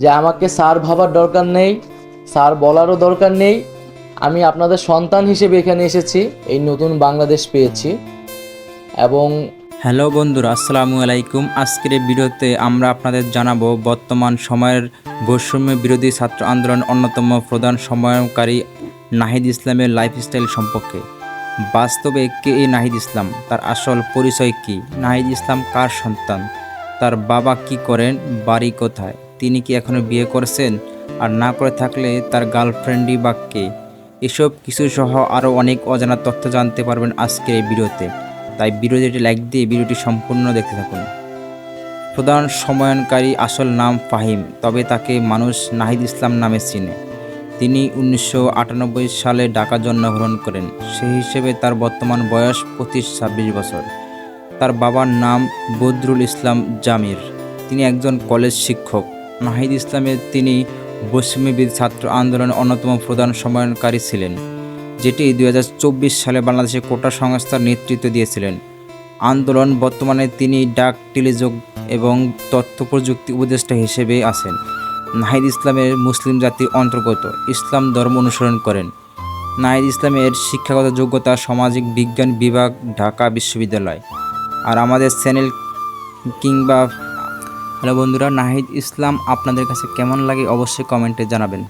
যে আমাকে স্যার ভাবার দরকার নেই, স্যার বলারও দরকার নেই। আমি আপনাদের সন্তান হিসেবে এখানে এসেছি, এই নতুন বাংলাদেশ পেয়েছি। এবং হ্যালো বন্ধুরা, আসসালামু আলাইকুম। আজকের এই ভিডিওতে আমরা আপনাদের জানাব বর্তমান সময়ের বৈষম্য বিরোধী ছাত্র আন্দোলন অন্যতম প্রধান সমন্বয়কারী নাহিদ ইসলামের লাইফস্টাইল সম্পর্কে। বাস্তবে কে এই নাহিদ ইসলাম? তার আসল পরিচয় কি? নাহিদ ইসলাম কার সন্তান? তার বাবা কি করেন? বাড়ি কোথায়? তিনি কি এখনও বিয়ে করেছেন? আর না করে থাকলে তার গার্লফ্রেন্ডই বা কে? এসব কিছু সহ আরও অনেক অজানা তথ্য জানতে পারবেন আজকের এই ভিডিওতে। তাই ভিডিওটি লাইক দিয়ে ভিডিওটি সম্পূর্ণ দেখতে থাকুন। প্রধান সময়ানকারী আসল নাম ফাহিম, তবে তাকে মানুষ নাহিদ ইসলাম নামে চিনে। তিনি উনিশশো আটানব্বই সালে ঢাকা জন্মগ্রহণ করেন। সেই হিসেবে তার বর্তমান বয়স পঁচিশ ছাব্বিশ বছর। তার বাবার নাম বদরুল ইসলাম জামির। তিনি একজন কলেজ শিক্ষক। নাহিদ ইসলামের তিনি বৈষম্যবিদ ছাত্র আন্দোলনের অন্যতম প্রধান সমন্বয়কারী ছিলেন, যেটি দু হাজার চব্বিশ সালে বাংলাদেশে কোটা সংস্থার নেতৃত্ব দিয়েছিলেন। আন্দোলন বর্তমানে তিনি ডাক, টেলিযোগ এবং তথ্য প্রযুক্তি উপদেষ্টা হিসেবে আছেন। নাহিদ ইসলামের মুসলিম জাতির অন্তর্গত, ইসলাম ধর্ম অনুসরণ করেন। নাহিদ ইসলামের শিক্ষাগত যোগ্যতা সামাজিক বিজ্ঞান বিভাগ, ঢাকা বিশ্ববিদ্যালয়। আর আমাদের চ্যানেল কিংবা হ্যালো বন্ধুরা নাহিদ ইসলাম আপনাদের কাছে কেমন লাগে অবশ্যই কমেন্টে জানাবেন।